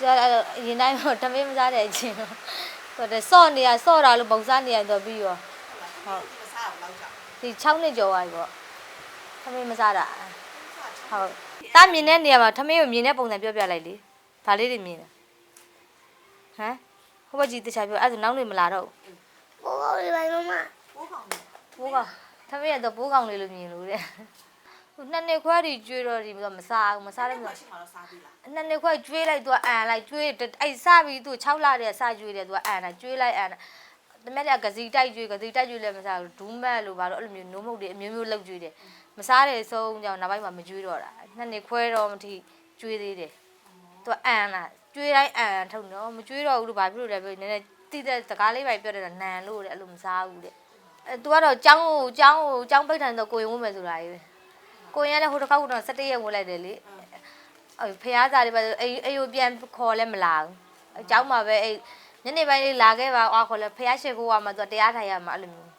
ကျအဲ့လိုအရင်တိုင်းတော့တမင်းမစားတဲ့အချင်းတော့ဆိုတော့စော့နေရစော့တာလို့ပုံစားနေရတော့ပြီးရောဟုတ်မစားဘူးလောက်ကြောက်ဒီ6နှစ်ကျော်သွားပြီပေါ့တမင်းမစားတာဟုတ်တာမြင်တဲ့နေရာမှာတမင်းကိုမြင်တဲ့ပုံစံပြောပြလိုက်လေဒါလေးတွေမြင်တယ်ဟမ်ဟိုဘက်ကြီးတခြားပြောအဲ့ဒါနောက်နေမလာတော့ဘူးဘောကောလေးပါမမပိုးကောင်နေဘိုးကောင်တမင်းကတော့ဘိုးကောင်လေးလို့မြင်လို့တဲ့ဟို နှစ်နှစ်ခွဲတွေကျွေးတော့ဒီမစားဘူးမစား အဲ့ တဲ့ ဒါ မ ရှိမှတော့စားပြီလား နှစ်နှစ်ခွဲကျွေးလိုက်သူကအန်လိုက်ကျွေးအဲ့စပြီးသူ6လတည်းစကျွေးတယ်သူကအန်လိုက်ကျွေးလိုက်အန်တမက်ကကစီတိုက်ကျွေးကစီတိုက်ကျွေးလည်းမစားဘူးဒူးမက်လို့ပါတော့အဲ့လိုမျိုးနိုးမုတ်တွေအမျိုးမျိုးလောက်ကျွေးတယ်မစားတဲ့ဆုံးကြောင့်နောက်ပိုင်းမှာမကျွေးတော့တာနှစ်နှစ်ခွဲတော့မထိကျွေးသေးတယ်သူအန်လာကျွေးတိုင်းအန်ထုတ်တော့မကျွေးတော့ဘူးလို့ဘာဖြစ်လို့လဲပြောနည်းနည်းတိတဲ့စကားလေးပဲပြောတယ်နန်လို့တဲ့အဲ့လိုမစားဘူးတဲ့အဲသူကတော့ចောင်းကိုចောင်းကိုចောင်းပိတ်ထိုင်တော့ကိုရင်ဝင်မယ်ဆိုတာကြီးပဲ ကိုရင်ကလည်းဟိုတစ်ခါကတော့17ရက်ဝင်လိုက်တယ်လေ အဲ့ဖះသားတွေပဲအိမ်အိမ်ကိုပြန်ခေါ်လဲမလာဘူးအเจ้าမှာပဲအဲ့ညနေပိုင်းလေးလာခဲ့ပါအော်ခေါ်လဲဖះရှိခိုးကမှသူတရားထိုင်ရမှာအဲ့လိုမျိုး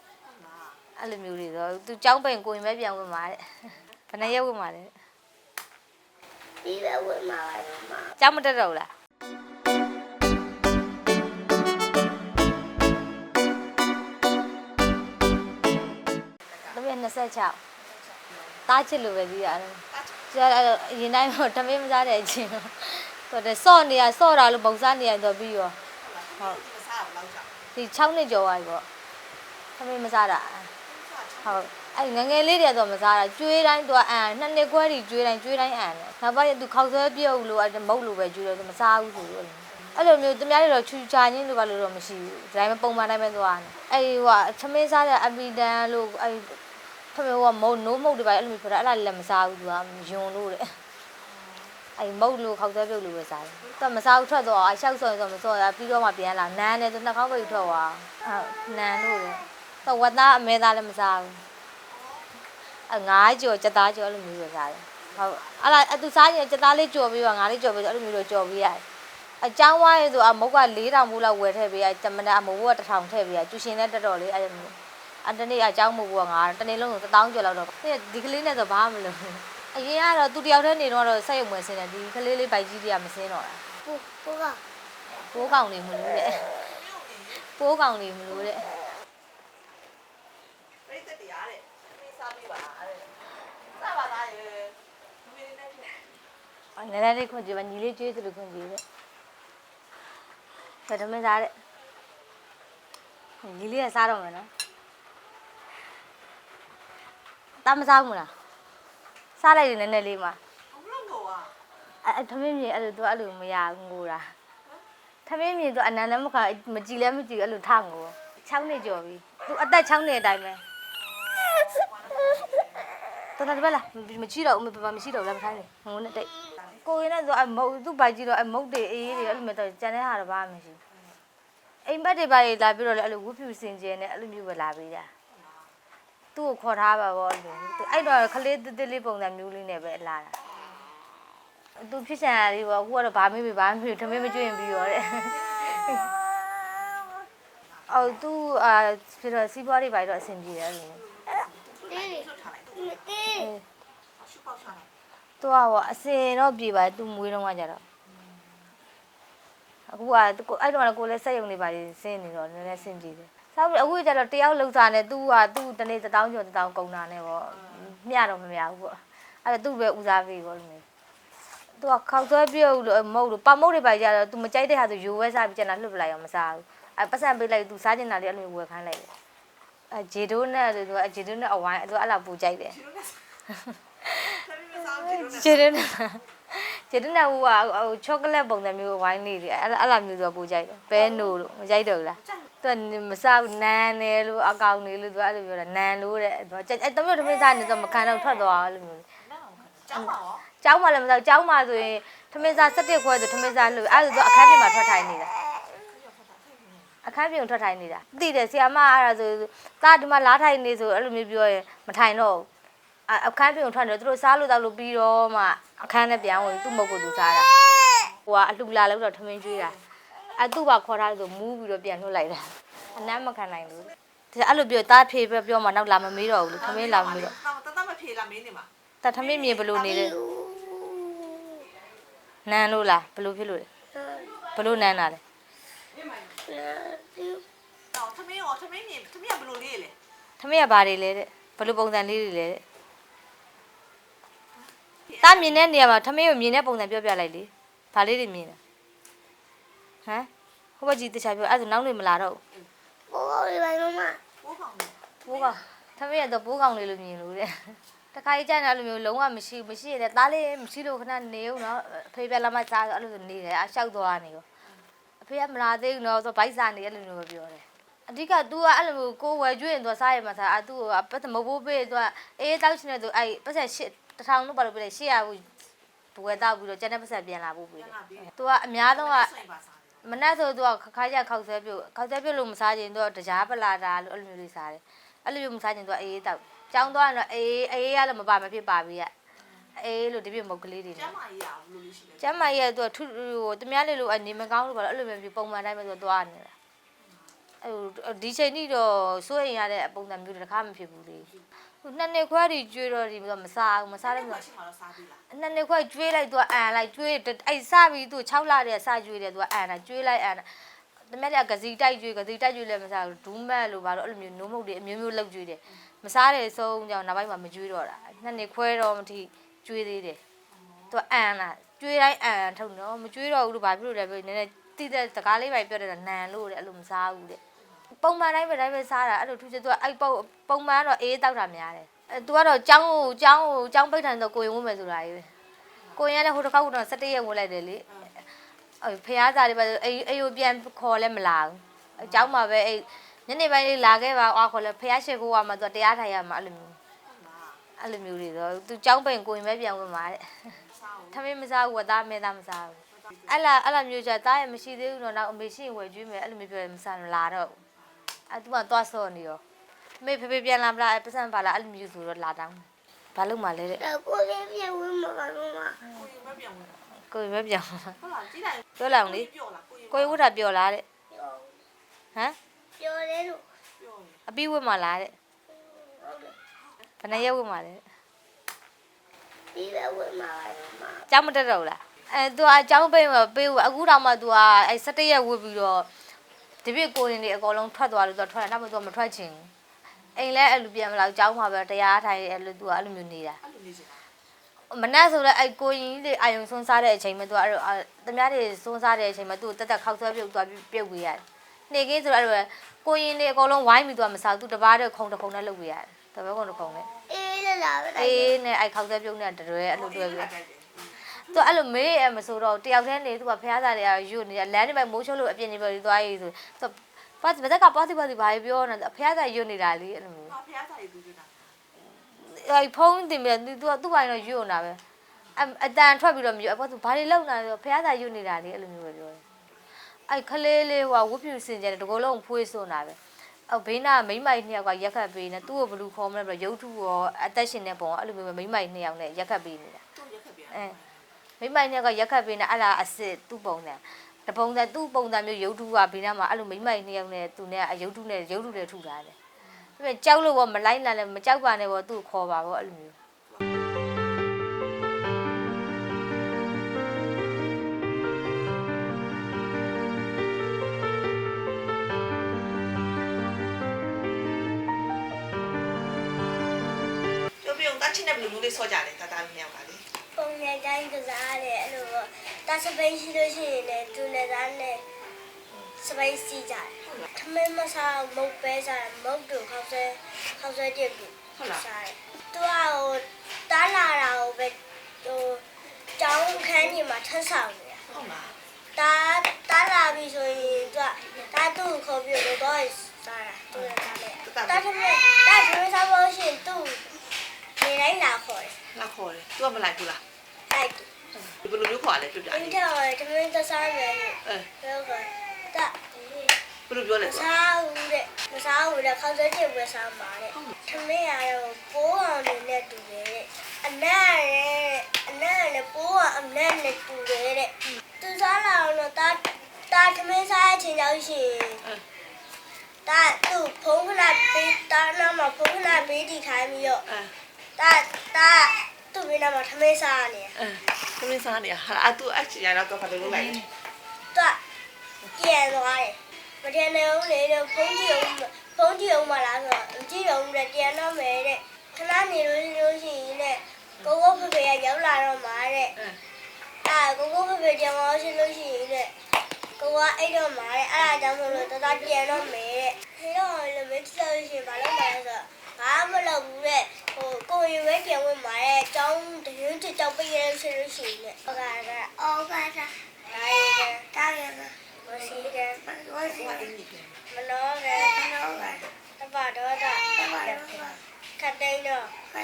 အဲ့လိုမျိုးတွေဆိုသူเจ้าပိန်ကိုရင်ပဲပြန်ဝင်มาတဲ့ဘယ်နှရက်ဝင်มาလဲ ဒီပဲဝင်มาပါမမ เจ้าမတက်တော့ဘူးလားတမန်26 တားချစ်လို့ပဲပြီးရတယ်ကျအဲ့လိုအရင်တိုင်းတော့တမင်းမစားတဲ့အချင်းတော့ဆိုတော့စော့နေရစော့တာလို့ပုံစားနေရတော့ပြီးရောဟုတ်မစားဘူးလောက်ကြောက်ဒီ6နှစ်ကျော်သွားပြီပေါ့သမီးမစားတာဟုတ်အဲ့ငယ်ငယ်လေးတည်းတော့မစားတာကျွေးတိုင်းသူကအန်နှစ်နှစ်ခွဲကြီးကျွေးတိုင်းကျွေးတိုင်းအန်တယ်နောက်ပိုင်းသူခောက်ဆွဲပြုတ်လို့အဲ့မုတ်လို့ပဲကျွေးတယ်သူမစားဘူးဆိုလို့အဲ့လိုမျိုးသူများတွေတော့ချူချာချင်းလို့ပါလို့တော့မရှိဘူးဒါပေမဲ့ပုံမှန်တိုင်းပဲသွားတယ်အဲ့ဟိုကသမင်းစားတဲ့အပီတန်လို့အဲ့ သမင်းဟိုကမုတ်နိုးမုတ်တွေပါအဲ့လိုမျိုးပြောတာအဲ့လားလည်းမစားဘူးသူကယွန်လို့တဲ့အဲ့မုတ်လို့ခောက်ဆွဲပြုတ်လို့ပဲစားတယ်သူကမစားဘူးထွက်တော့အရှောက်ဆော်ဆိုမဆော်ရပြီးတော့မှပြန်လာနန်းတယ်သူနှာခေါင်းပိတ်ထွက်သွားဟုတ်နန်းလို့လေတော့ဝတ်သားအမဲသားလည်းမစားဘူးအငါးကြော်ကြက်သားကြော်အဲ့လိုမျိုးပဲစားတယ်ဟုတ်အဲ့လားအသူစားရင်ကြက်သားလေးကြော်ပြီးတော့ငါးလေးကြော်ပြီးတော့အဲ့လိုမျိုးတော့ကြော်ပြီးရတယ်အကြောင်းဝိုင်းဆိုအမုတ်က4000ဘူးလောက်ဝယ်ထည့်ပေးရတမနာအမုတ်က1000ထည့်ပေးရကျူရှင်နဲ့တက်တော်လေးအဲ့လိုမျိုး အတနေ့အကြောင်းမဟုတ်ဘူးကငါတနေ့လုံးဆို1000ကျော်လောက်တော့ဒီကလေးနဲ့ဆိုဘာမှမလုပ်ဘူးအရင်ကတော့သူတယောက်တည်းနေတော့ဆက်ရုံမွေးစင်းတယ်ဒီကလေးလေးပိုက်ကြီးတွေကမစင်းတော့တာဘောဘောကပိုးကောင်နေမလို့တဲ့ပိုးကောင်နေမလို့တဲ့ပြိတ္တတရားတဲ့မင်းစားပြီပါတဲ့စားပါသားရေမင်းနဲ့နည်းနည်းလေးခွန်ကြည့်ပါညီလေးကျွေးသလိုခွန်ကြည့်တဲ့ဘယ်တော့မှစားတဲ့ညီလေးကစားတော့မယ်နော် တာမစားဘူးလားစားလိုက်တယ်နည်းနည်းလေးမှဘလို့ကောอ่ะအဲထမင်းမြေအဲ့လိုသူအဲ့လိုမရဘူးငိုတာထမင်းမြေသူအနန္တမခမကြည်လဲမကြည်အဲ့လိုထငို6နှစ်ကျော်ပြီသူအသက်6နှစ်အတိုင်းပဲတော်တော်ပဲလားမကြည့်တော့ဘူးဘာမရှိတော့ဘူးလားမထိုင်းနေငိုနေတိတ်ကိုရင်းနဲ့ဆိုအမုတ်သူ့ပိုက်ကြည့်တော့အမုတ်တွေအေးတွေအဲ့လိုမျိုးတော့ကျန်တဲ့ဟာတော့ဘာမှမရှိအိမ်ဘက်တွေပါလာပြီးတော့လည်းအဲ့လိုဝှဖြူစင်ကြဲနဲ့အဲ့လိုမျိုးပဲလာပြီးတာ သူ့ကိုခေါ်ထားပါဗောအဲ့လိုအဲ့တော့ခလေးတစ်တစ်လေးပုံစံမျိုးလေးနဲ့ပဲလာတာသူဖြစ်ချင်တာလေးပေါ့အခုကတော့ဘာမေးမေးဘာမေးထမင်းမကျွရင်ပြီးရောတဲ့အော်သူအာဖြစ်တော့စီးပွားတွေပါတော့အဆင်ပြေတယ်လို့ဒီထုတ်ထားလိုက်ဒီရှုပ်ပေါက်ထားလိုက်သူကဟောအစင်တော့ပြေပါသူမွေးတော့ကကြတော့အခုကကိုအဲ့တော့ကိုလည်းစက်ရုံတွေပါစင်းနေတော့နည်းနည်းဆင်ပြေတယ် sau ပြီးအခုကျတော့တယောက်လောက်စားနေသူကသူတနေ့1000ကျော်1000ကုန်တာနဲ့ပေါ့မျှတော့မမျှဘူးပေါ့အဲ့ဒါသူ့ပဲဦးစားပေးပေါ့လို့မျိုးသူကခောက်ဆွဲပြုတ်လို့မဟုတ်လို့ပမုတ်တွေပါကြတော့ तू မကြိုက်တဲ့ဟာဆိုရိုးဝဲစားပြီးကျန်တာလွတ်ပလိုက်အောင်မစားဘူးအဲ့ပတ်စံပေးလိုက် तू စားကျင်တာလေးအဲ့လိုဝယ်ခိုင်းလိုက်တယ်အဲ့ဂျေဒိုးနဲ့သူကဂျေဒိုးနဲ့အဝိုင်းသူအဲ့လောက်ပူကြိုက်တယ်ဒီလိုနဲ့သမီးမစားဘူးဒီလိုနဲ့ဂျေဒိုးနဲ့ဂျေဒိုးနဲ့ဟိုကဟိုချောကလက်ပုံစံမျိုးဝိုင်းနေတယ်အဲ့အဲ့လိုမျိုးသူကပူကြိုက်တယ်ဘဲနိုလို့မကြိုက်တော့ဘူးလား သူကမစားဘူးနန်းနေလို့အကောင်နေလို့သူကအဲ့လိုပြောတာနန်းလို့တဲ့သူကအဲ့တမျိုးတမင်းစားနေတော့မခံတော့ထွက်သွားအဲ့လိုမျိုးကျောင်းပါရောကျောင်းမှလည်းမစားကျောင်းမှဆိုရင်ထမင်းစား17ခွဲဆိုထမင်းစားလို့အဲ့လိုသူအခန်းပြင်မှာထွက်ထိုင်နေတာအခန်းပြင်ထွက်ထိုင်နေတာသိတယ်ဆီယမအဲ့ဒါဆိုတာဒီမှာလားထိုင်နေဆိုအဲ့လိုမျိုးပြောရင်မထိုင်တော့ဘူးအခန်းပြင်ထွက်နေသူတို့စားလို့တောက်လို့ပြီးတော့မှအခန်းနဲ့ပြန်ဝင်သူ့မုတ်ကိုသူစားတာဟိုကအလှလာလို့တော့ထမင်းကျွေးတာ အဲ့သူ့ဘာခေါ်ထားလို့ဆိုမူးပြီးတော့ပြန်လွှတ်လိုက်တာအနမ်းမခံနိုင်ဘူးဒါအဲ့လိုပြောတားဖြေပြောမှနောက်လာမမေးတော့ဘူးလေထမင်းလာမမေးတော့တတမဖြေလာမင်းနေမှာတထမင်းမြေဘလို့နေလဲနန်းလို့လားဘလို့ဖြစ်လို့လဲဒီဘလို့နန်းတာလဲတော့သမင်းရောသမင်းမြင်သမင်းကဘယ်လိုလေးလဲထမင်းကဘာတွေလဲတဲ့ဘလို့ပုံစံလေးတွေလဲတဲ့တာမြင်တဲ့နေရာမှာထမင်းကိုမြင်တဲ့ပုံစံပြောပြလိုက်လေဘာလေးတွေမြင်လဲ ဟမ်ဟိုဘက်ကြီးတခြားပြောအဲ့ဒါဆိုနောက်နေမလာတော့ဘူး ဘောဘောလေးပါမမ ဘိုးကောင်နဲ့ ဘိုးကောင်ထမင်းကတော့ဘိုးကောင်လေးလိုမြင်လို့တဲ့တခါကြီးကျရင်အဲ့လိုမျိုးလုံးဝမရှိမရှိရတဲ့သားလေးမရှိလို့ခဏနေဦးနော်အဖေပြလာမှစားဆိုအဲ့လိုဆိုနေတယ်အလျှောက်သွားနေရောအဖေကမလာသေးဘူးနော်ဆိုဘိုက်စားနေအဲ့လိုမျိုးပဲပြောတယ်အဓိက तू ကအဲ့လိုမျိုးကိုယ်ဝယ်ကျွေးရင် तू စားရမှာစားအ तू ကပတ်သက်မဘိုးပေး तू ကအေးတောက်ချင်တဲ့ तू အဲ့ပတ်သက်ရှစ်တစ်ထောင်လို့ပါလို့ပြတယ်ရှစ်ရဘူးဘွယ်တောက်ပြီးတော့ကျန်တဲ့ပတ်သက်ပြန်လာဖို့ပေးတယ် तू ကအများဆုံးက ဆိုင်ပါစားတယ် မနက်ဆိုသူကခခါကျခောက်ဆွဲပြုတ်ခောက်ဆွဲပြုတ်လို့မစားချင်သူကတရားပလာတာလို့အဲ့လိုမျိုးလေးစားတယ်အဲ့လိုမျိုးမစားချင်သူကအေးအေးတောက်ကြောင်းသွားရင်တော့အေးအေးရလို့မပါမဖြစ်ပါဘူးရအေးလို့တပြည့်မုတ်ကလေးတွေကျနဲ့မ်းမာရေးရဘယ်လိုလေးရှိလဲကျမ်းမရဲ့သူကထူဟိုတမ ्या လေးလို့အနေမကောင်းလို့ပါလို့အဲ့လိုမျိုးပုံမှန်တိုင်းပဲသူသွားနေတာအဲ့ဟိုဒီချိန်ထိတော့စိုးရင်ရတဲ့ပုံစံမျိုးတစ်ခါမဖြစ်ဘူးလေ ဟိုနှစ်နှစ်ခွဲတွေကျွေးတော့ဒီမစားဘူးမစားတဲ့မမျိုးရှိမှတော့စားပြီလားနှစ်နှစ်ခွဲကျွေးလိုက်သူကအန်လိုက်ကျွေးအဲ့စပြီးသူ6လတည်းစကျွေးတယ်သူကအန်တာကျွေးလိုက်အန်တာတမက်တကစီတိုက်ကျွေးကစီတိုက်ကျွေးလည်းမစားဘူးဒူးမက်လို့ပါတော့အဲ့လိုမျိုးနိုးမုတ်တွေအမျိုးမျိုးလောက်ကျွေးတယ်မစားတဲ့ဆုံးကြောင့်နောက်ပိုင်းမှာမကျွေးတော့တာနှစ်နှစ်ခွဲတော့မထိကျွေးသေးတယ်သူကအန်လာကျွေးတိုင်းအန်ထုတ်တော့မကျွေးတော့ဘူးလို့ဘာဖြစ်လို့လဲပြောနည်းနည်းတိတဲ့စကားလေးပဲပြောတယ်နန်လို့တဲ့အဲ့လိုမစားဘူးတဲ့ ပုံမှန်တိုင်းပဲတိုင်းပဲစားတာအဲ့လိုထူးချသူကအဲ့ပုံပုံမှန်တော့အေးတောက်တာများတယ်အဲသူကတော့ចောင်းကိုចောင်းကိုចောင်းပိတ်ထိုင်တော့ကိုရင်ဝင်မယ်ဆိုတာကြီးပဲ ကိုရင်ကလည်းဟိုတစ်ခါကတော့17ရက်ဝင်လိုက်တယ်လေအဲဖះသားတွေပဲအိမ်အိမ်ကိုပြန်ခေါ်လဲမလာဘူးအเจ้าမှာပဲအိညနေပိုင်းလေးလာခဲ့ပါအော်ခေါ်လဲဖះရှိခိုးကမှသူတရားထိုင်ရမှာအဲ့လိုမျိုး ဟုတ်လား အဲ့လိုမျိုးတွေတော့သူเจ้าပိန်ကိုရင်ပဲပြန်ဝင်မှာတဲ့ စားဦး ထမင်းမစားဘူးဝတ်သားမဲသားမစားဘူးအဲ့လားအဲ့လားမျိုးကြတားရမရှိသေးဘူးတော့နောက်အမေရှိရင်ဝယ်ကျွေးမယ်အဲ့လိုမျိုးပြောရင်မစားမလာတော့ဘူး အဲ့သူကသွားစောနေရောမေဖေဖေပြန်လာမလားပတ်စံပါလားအဲ့လိုမျိုးဆိုတော့လာတောင်းဘာလို့မှလဲတဲ့တော့ကိုလေးပြေဝင်းမှာပါမမကိုရင်မပြောင်းဘူးကိုရင်ပဲပြန်ဝင်ဟုတ်လားကြည့်လိုက်ပြောလိုက်အောင်လေပြောလားကိုရင်ကိုရင်ဝတ်တာပြောလားတဲ့ပြောဟမ်ပြောလေလို့ပြောရင်အပြီးဝတ်မှလားတဲ့ဟုတ်တယ်ဘယ်နှရက်ဝတ်မှလဲဒီပဲဝင်းမှာပါမမကျောင်းမတက်တော့ဘူးလားအဲ तू အကျောင်းပိတ်မပေးဘူးအခုတော့မှ तू ကအဲ17ရက်ဝတ်ပြီးတော့ ဒီပြစ်ကိုရင်တွေအကုန်လုံးထွက်သွားလို့သူကထွက်တယ်နောက်မှသူကမထွက်ချင်ဘူးအိမ်လဲအဲ့လိုပြန်မလာကြောင်းမှာပဲတရားထိုင်တယ်အဲ့လိုသူကအဲ့လိုမျိုးနေတာအဲ့လိုနေချင်တာမနဲ့ဆိုလဲအဲ့ကိုရင်တွေအာယုံဆွန်းစားတဲ့အချိန်မှာသူကအဲ့လိုတမားတွေဆွန်းစားတဲ့အချိန်မှာသူတက်တက်ခောက်ဆွဲပြုတ်သူကပြုတ်ဝေးရတယ်နေကင်းဆိုတော့အဲ့လိုကိုရင်တွေအကုန်လုံးဝိုင်းပြီးသူကမစားသူတပားတဲ့ခုံတစ်ခုံနဲ့လုပ်ဝေးရတယ်တပားခုံတစ်ခုံနဲ့အေးလာလာပဲအေးနဲ့အဲ့ခောက်ဆွဲပြုတ်နဲ့တရွဲအဲ့လိုတွဲပြီး သူအဲ့လိုမေးရမဆိုတော့တယောက်တည်းနေသူကဖះသားတွေကယူနေတယ်လမ်းတွေပဲမိုးချုံလို့အပြင်နေပဲသွားရေးဆိုသူပတ်ဘက်ကပတ်စီပတ်စီဘာပြောနေဖះသားယူနေတာလေအဲ့လိုမျိုးဟာဖျားစားရေးသူနေတာအဲ့ဖုန်းတင်ပြီးသူကသူ့ဘိုင်းတော့ယူနေတာပဲအအတန်ထွက်ပြီးတော့မယူအပေါ်သူဘာတွေလောက်နေလဲဖះသားယူနေတာလေအဲ့လိုမျိုးပဲပြောတယ်အဲ့ခလေးလေးဟိုဝုတ်ဖြူစင်ကြတယ်တကောလုံးဖွေးစွန်းတာပဲအော်ဘေးနာမိမ့်မိုက်နှစ်ယောက်ကရက်ခတ်ပေးနေသူ့ကိုဘလူးခေါ်မလဲပြီးရုပ်ထုရောအသက်ရှင်တဲ့ပုံကအဲ့လိုမျိုးပဲမိမ့်မိုက်နှစ်ယောက်နဲ့ရက်ခတ်ပေးနေတာသူ့ရက်ခက်ပြန်အဲ မိမိုင်နဲ့ကရက်ခတ်ပေးနေအဲ့လားအစ်စ်သူ့ပုံစံတပုံစံသူ့ပုံစံမျိုးရုပ်ထုကဘေးနားမှာအဲ့လိုမိမိုင်နှစ်ယောက်နဲ့သူနဲ့ရုပ်ထုနဲ့ရုပ်ထုနဲ့ထုထားတယ်ဒါပေမဲ့ကြောက်လို့ပေါ့မလိုက်လာလည်းမကြောက်ပါနဲ့ပေါ့သူ့ကိုခေါ်ပါပေါ့အဲ့လိုမျိုးချင်းနဲ့ဘယ်လိုမျိုးလေးဆော့ကြလဲတာတာမင်းယောက်ကလေ ပုံရတိုင်းကစားတယ်အဲ့လိုပေါ့တာစပိန်ရှိလို့ရှိရင်လည်းသူနဲ့သားနဲ့စပိန်စီကြတယ်ထမင်းမစားမုတ်ပဲစားမုတ်တို့ခောက်ဆွဲခောက်ဆွဲတက်ပြီးဟုတ်လားစားတယ်သူကဟိုတားလာတာကိုပဲဟိုကျောင်းခန်းကြီးမှာထပ်ဆောင်နေတယ်ဟုတ်လားတားတားလာပြီဆိုရင်သူကတားသူ့ကိုခေါ်ပြီးတော့တော့စားတာသူနဲ့သားနဲ့တားထမင်းတားထမင်းစားဖို့ရှိရင်သူ့နေတိုင်းလာခေါ်တယ်ငါခေါ်တယ်သူကမလိုက်ဘူးလား လိုက်တယ်ဘယ်လိုမျိုးခေါ်လဲပြပြအင်းလေးတော့ထမင်းသက်စားမယ်လို့အဲပြောကတာဘယ်လိုပြောလဲမသူစားဘူးတဲ့မစားဘူးတဲ့ခေါင်းစဲချင်ပဲစားမှာတဲ့ထမင်းရတော့ပိုးအောင်နေနဲ့တူတယ်တဲ့အနက်ရဲ့အနက်နဲ့ပိုးအောင်အနက်နဲ့တူတယ်တဲ့သူစားလာတော့တာတာထမင်းစားချင်တော့ရှိရင်တာသူ့ဖုန်းခဏပေးတာနာမှာဖုန်းခဏပေးတီခိုင်းပြီးတော့အဲတာတာသူ့ဘေးနားမှာ ထမင်းစားနေအဲသမင်းစားနေဟာအတူအချင်ရတော့တော့ဘာလို့လုပ်လိုက်လဲတာပြန်သွားတယ်မထင်နေဦးလေတဲ့ဖုန်းကြည့်အောင်ဖုန်းကြည့်အောင်မလားဆိုတော့ကြည့်အောင်တဲ့ပြန်တော့မယ်တဲ့ခဏနေလို့လို့ရှိရင်တဲ့ကိုကိုဖေဖေကရောက်လာတော့မှာတဲ့အင်းအာကိုကိုဖေဖေပြန်သွားရှိလို့ရှိရင်တဲ့ကိုကအဲ့တော့မှာတဲ့အဲ့ဒါကြောင့်မလို့တတပြန်တော့မယ်တဲ့ဟင်းတော့လည်းမကြည့်လို့ရှိရင်ဘာလို့လဲဆိုတော့ဘာမှမလုပ်ဘူးတဲ့ ဟိုကိုရီဝဲပြန်ဝင်မှာတဲ့ကျောင်းတရင်ချကြောက်ပေးရရှိလို့ရှိရင်တဲ့ဟုတ်ကဲ့အော်ကဲ့ဒါရီကတာရကမရှိကမရှိဟိုကအင်းကြီးပြန်မနောကမနောကတပတော်တာတပတော်ခတ်တိုင်းတော့ခ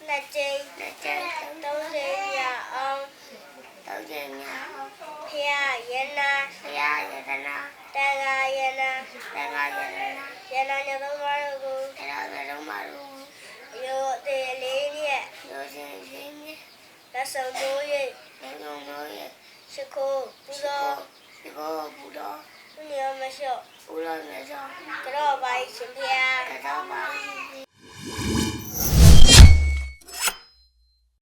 တ်တိုင်းတော့အကြည့်တို့ကိုအကြည့်တို့ရောက်ပါစေတည်းရောက်ပါစေတည်းကျုံးကအကျုံးမပထမပထမဒုတိယဒုတိယတတိယတတိယတစ်ချိန်တစ်ချိန်နှစ်ချိန်နှစ်ချိန်သုံးချိန်ရအောင်သုံးချိန်ရအောင်ဖျားရနာဖျားရနာတန်ခါရနာတန်ခါရနာရနာညသုံးပါးတို့ကိုရနာညသုံးပါးတို့ကိုရိုးသေးလေးနဲ့ရိုးစင်စင်နဲ့လက်ဆောင်တို့ရဲ့လက်ဆောင်တို့ရဲ့ရှိခိုးပူဇော်ရှိခိုးပူဇော်ဘုရားမလျှော့ဘုရားမလျှော့ကတော့ပါရှင်ဖျားကတော့ပါရှင်